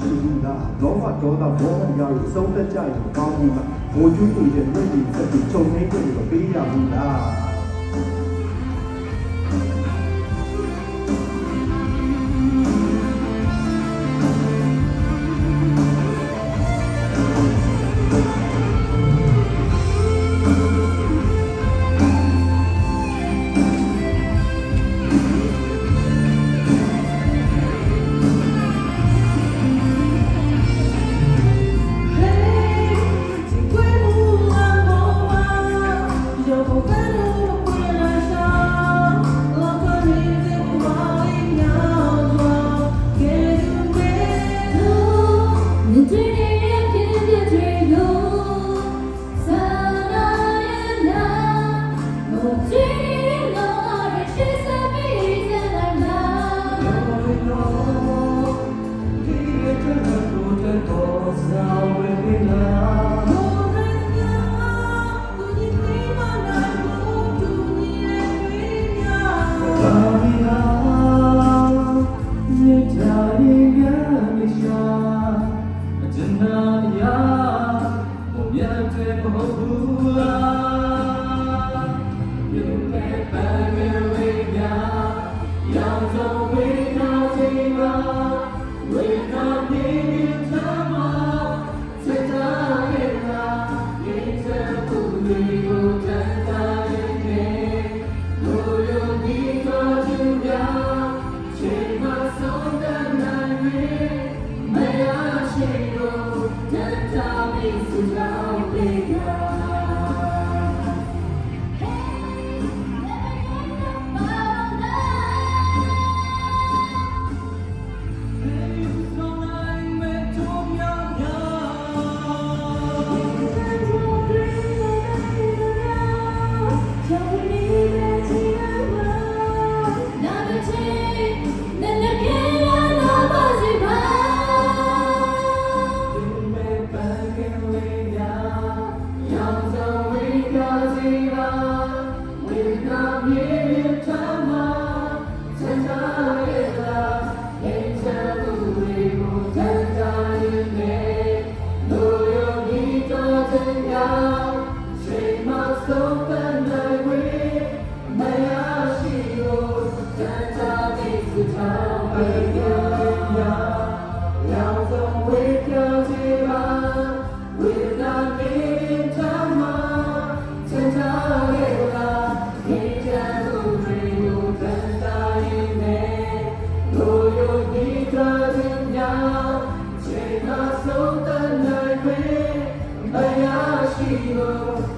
ရှိဘူးလားလောဘဒေါသဘောဟံများကိုစုံသက်ကြရင်ကောင်းပြီမှာဘိုးကျွေးကိုရဲ့မျက်ရည်သက်ပြီးချုပ်နှိမ့်တယ်လို့ပေးရဘူးလား i don't know Lord.